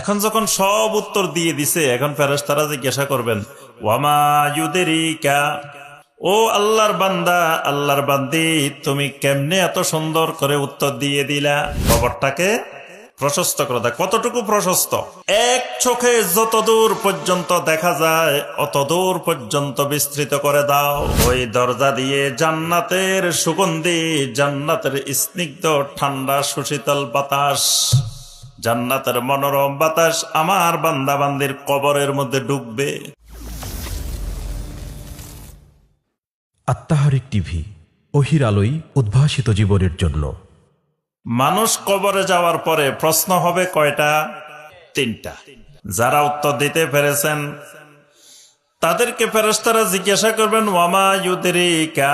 এখন যখন সব উত্তর দিয়ে দিছে, এখন ফেরেশতারা জিজ্ঞাসা করবেন, ওয়ামা ও আল্লাহর বান্দা, আল্লাহর বান্দি, তুমি কেমনে এত সুন্দর করে উত্তর দিয়ে দিলা? খবরটাকে প্রশস্ত করে দেয় কতটুকু প্রশস্ত? এক চোখে যত দূর পর্যন্ত দেখা যায় অত দূর পর্যন্ত বিস্তৃত করে দাও। ওই দরজা দিয়ে জান্নাতের সুগন্ধি, জান্নাতের স্নিগ্ধ, ঠান্ডা, সুশীতল বাতাস। জান্নাতের মনোরম বাতাস আমার বান্দাবান্দির কবরের মধ্যে ডুববে। আত্মাহারিক টিভি অহির আলোই উদ্ভাসিত জীবনের জন্য। মানুষ কবরে যাওয়ার পরে প্রশ্ন হবে কয়টা? তিনটা। যারা উত্তর দিতে পেরেছেন তাদেরকে ফেরেশতারা জিজ্ঞাসা করবেন ওয়ামা ইউদেরিকা?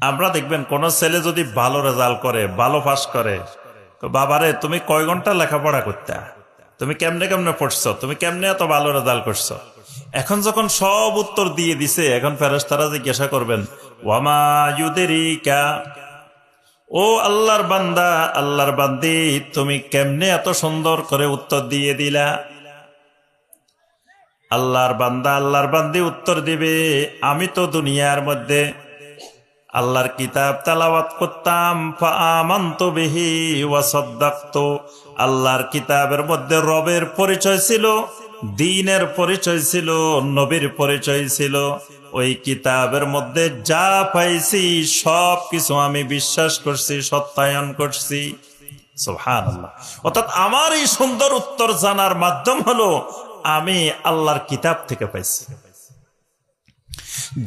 আমরা দেখবেন কোন ছেলে যদি ভালো রেজাল্ট করে ভালো পাস করে তো বাবারে, তুমি কয় ঘণ্টা লেখাপড়া করতে? তুমি কেমনে কেমনে পড়ছো? তুমি কেমনে এত ভালো রেজাল্ট করছ? এখন যখন সব উত্তর দিয়ে দিছে, এখন ফেরেশতারা জিজ্ঞাসা করবেন, ওয়ামা ইউদেরিকা? ও আল্লাহর বান্দা, আল্লাহর বান্দি, তুমি কেমনে এত সুন্দর করে উত্তর দিয়ে দিলা? আল্লাহর বান্দা, আল্লাহর বান্দি উত্তর দিবে, আমি তো দুনিয়ার মধ্যে আল্লাহর কিতাব তালাওয়াত করতাম বিহি ওয়াসদ্দাক্ত আল্লাহর কিতাবের মধ্যে রবের পরিচয় ছিল, দিনের পরিচয় ছিল, নবীর পরিচয় ছিল। ওই কিতাবের মধ্যে যা পাইছি সব কিছু আমি বিশ্বাস করছি, সত্যায়ন করছি। সুবহানাল্লাহ। অর্থাৎ আমার এই সুন্দর উত্তর জানার মাধ্যম হলো, আমি আল্লাহর কিতাব থেকে পাইছি।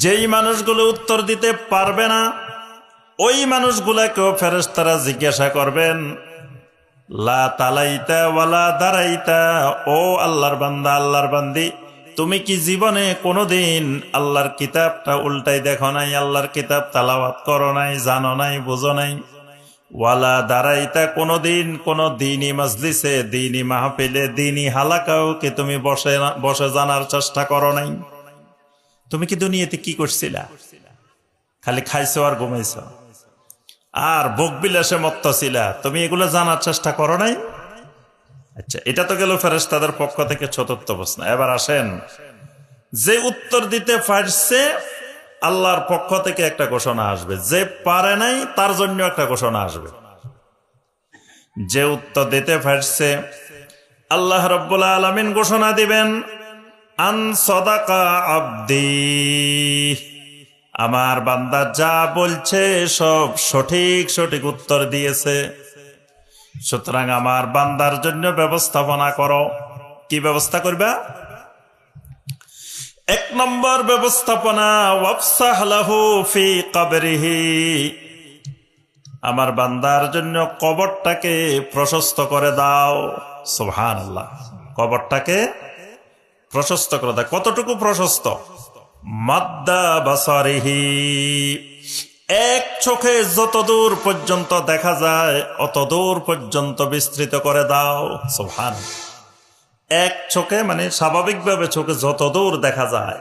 যেই মানুষগুলো উত্তর দিতে পারবে না, ওই মানুষগুলাকেও ফেরেশতারা জিজ্ঞাসা করবেন, লা তালাইতা ওয়ালা দাঁড়াইতা ও আল্লাহর বান্দা, আল্লাহর বান্দি, তুমি কি জীবনে কোনোদিন আল্লাহর কিতাবটা উল্টাই দেখো নাই, আল্লাহর কিতাব তালাওয়াত করো নাই, জানো নাই, বুঝো নাই? ওয়ালা দাঁড়াইতা কোনোদিন কোন দিনই মজলিসে দিনই মাহফিলে দিনই হালাকাও কি তুমি বসে বসে জানার চেষ্টা করো নাই। তুমি কি দুনিয়াতে কি করছিলা? খালি খাইছো আর ঘুমাইছো। আর ভোগ বিলাসে মত্ত ছিলা। তুমি এগুলো জানার চেষ্টা করো নাই? আচ্ছা এটা তো গেল ফেরেস তাদের পক্ষ থেকে চতুর্থ প্রশ্ন। এবার আসেন। যে উত্তর দিতে পারছে, আল্লাহর পক্ষ থেকে একটা ঘোষণা আসবে। যে পারে নাই, তার জন্য একটা ঘোষণা আসবে। যে উত্তর দিতে পারছে, আল্লাহ রব্বুল আলমিন ঘোষণা দিবেন আন আব্দি। আমার বান্দা যা বলছে সব সঠিক সঠিক উত্তর দিয়েছে। সুতরাং আমার বান্দার জন্য ব্যবস্থাপনা করো। কি ব্যবস্থা করবা? এক নম্বর ব্যবস্থাপনা আমার বান্দার জন্য কবরটাকে প্রশস্ত করে দাও। সুবহানাল্লাহ। কবরটাকে প্রশস্ত করে দেয় কতটুকু প্রশস্ত? মাদ্দা বাসারিহি। এক চোখে যত দূর পর্যন্ত দেখা যায় অত দূর পর্যন্ত বিস্তৃত করে দাও। সোহান এক চোখে মানে স্বাভাবিকভাবে চোখে যত দূর দেখা যায়,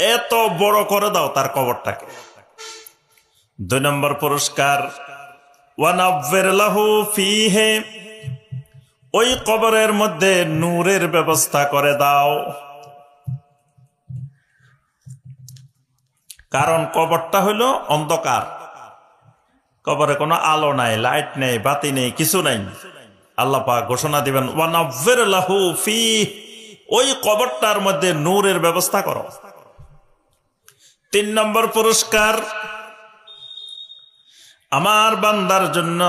এত বড় করে দাও তার কবরটাকে। দুই নম্বর পুরস্কার ওয়ানাব্বের লাহু ফিহে ওই কবরের মধ্যে নূরের ব্যবস্থা করে দাও। কারণ কবরটা হইল অন্ধকার। কবরে কোনো আলো নাই, লাইট নেই, বাতি নেই, কিছু নাই। আল্লাহ পাক ঘোষণা দিবেন ওয়ানাব্বের লাহু ফি ওই কবরটার মধ্যে নূরের ব্যবস্থা করো। তিন নম্বর পুরস্কার আমার বান্দার জন্য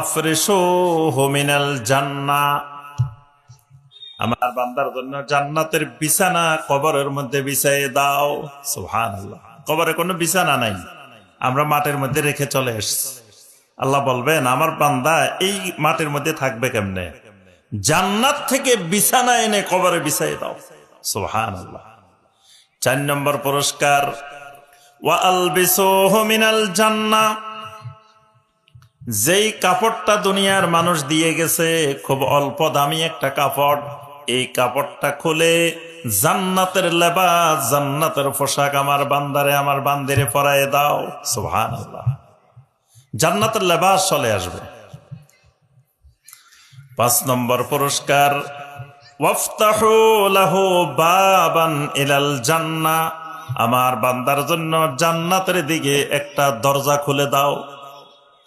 আফরিসো হোমিনাল জান্না। আমার বান্দার জন্য জান্নাতের বিছানা কবরের মধ্যে বিছাই দাও। সুহান কবরে কোনো বিছানা নাই। আমরা মাঠের মধ্যে রেখে চলে এসছি। আল্লাহ বলবেন, আমার বান্দা এই মাঠের মধ্যে থাকবে কেমনে? জান্নাত থেকে বিছানা এনে কবরে বিছাই দাও। সুহান চার নম্বর পুরস্কার, ওয়া আলবিসো হোমিনাল জান্না। যেই কাপড়টা দুনিয়ার মানুষ দিয়ে গেছে, খুব অল্প দামি একটা কাপড়। এই কাপড়টা খুলে জান্নাতের লেবাস, জান্নাতের পোশাক আমার বান্দারে, আমার বান্দিরে পরায় দাও। সুহান জান্নাতের লেবাস চলে আসবে। পাঁচ নম্বর পুরস্কার বাবান ইলাল জান্নাহ আমার বান্দার জন্য জান্নাতের দিকে একটা দরজা খুলে দাও।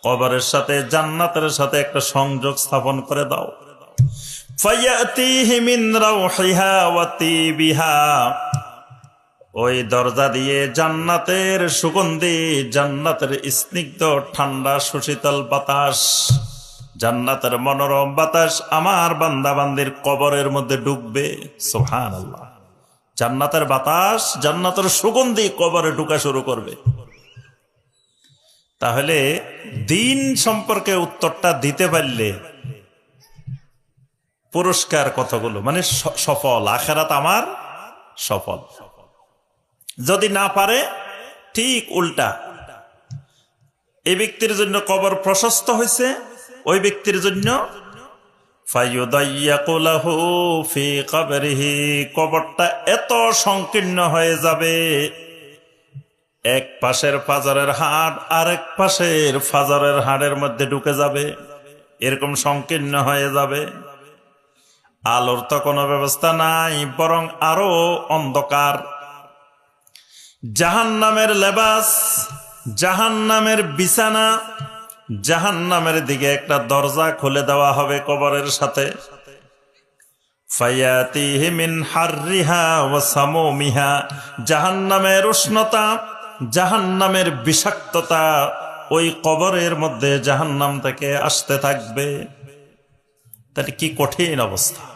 কবরের সাথে, জান্নাতের সাথে একটা সংযোগ স্থাপন করে দাও। ওই দরজা দিয়ে জান্নাতের সুগন্ধি, জান্নাতের স্নিগ্ধ ঠান্ডা সুশীতল বাতাস, জান্নাতের মনোরম বাতাস আমার বান্দাবান্দির কবরের মধ্যে ডুববে। সোহান আল্লাহ জান্নাতের বাতাস, জান্নাতের সুগন্ধি কবরে ঢুকা শুরু করবে। তাহলে দিন সম্পর্কে উত্তরটা দিতে পারলে পুরস্কার কতগুলো? মানে সফল। আখেরাত আমার সফল। যদি না পারে, ঠিক উল্টা। এই ব্যক্তির জন্য কবর প্রশস্ত হয়েছে, ওই ব্যক্তির জন্য কবরটা এত সংকীর্ণ হয়ে যাবে। এক পাশের ফাজারের হাড়, আরেক পাশের ফাজারের হাড়ের মধ্যে ঢুকে যাবে। এরকম সংকীর্ণ হয়ে যাবে। আলোর তো কোনো ব্যবস্থা নাই, বরং আরও অন্ধকার। জাহান নামের লেবাস জাহান নামের বিছানা জাহান নামের দিকে একটা দরজা খুলে দেওয়া হবে কবরের সাথে। ফায়াতিহি মিন হাররিহা ওয়া সামুমিহা, জাহান্নামের উষ্ণতা জাহান্নামের বিষাক্ততা ওই কবরের মধ্যে জাহান নাম থেকে আসতে থাকবে। তাহলে কি কঠিন অবস্থা?